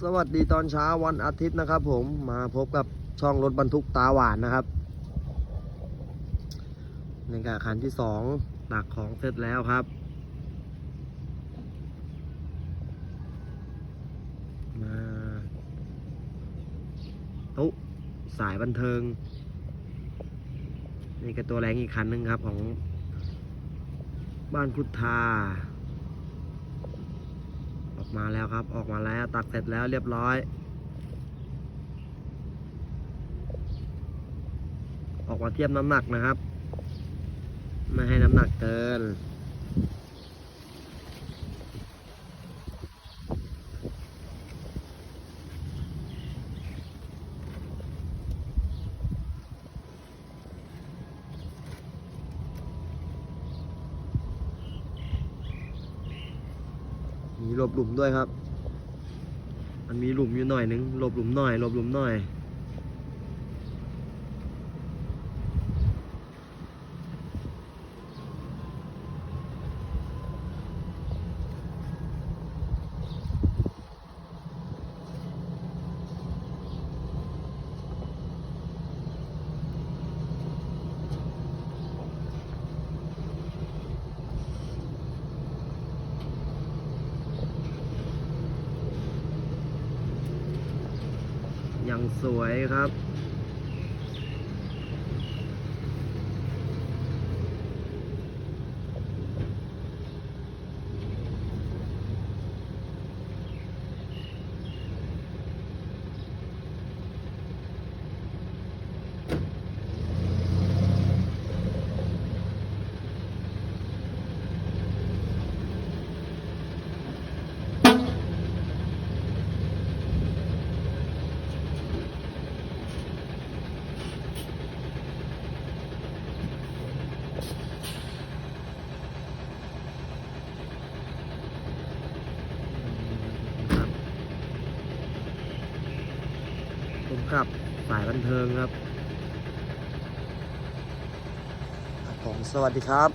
สวัสดีตอนเช้าวันอาทิตย์นะครับ ผมมาพบกับช่องรถบรรทุกตาหวานนะครับในการคันที่สองตักของเสร็จแล้วครับ มาตุ๊สายบันเทิง นี่ก็ตัวแรงอีกคันหนึ่งครับของบ้านพุทธา มาแล้วครับ ออกมาแล้วตักเสร็จแล้วเรียบร้อย ออกมาเทียบน้ำหนักนะครับ ไม่ให้น้ำหนักเกิน มีหลบหลุมด้วยครับ มันมีหลุมอยู่หน่อยนึงหลบหลุมหน่อยหลบหลุมหน่อย อย่างสวยครับครับ ผมขับสายบันเทิงครับขอสวัสดีครับ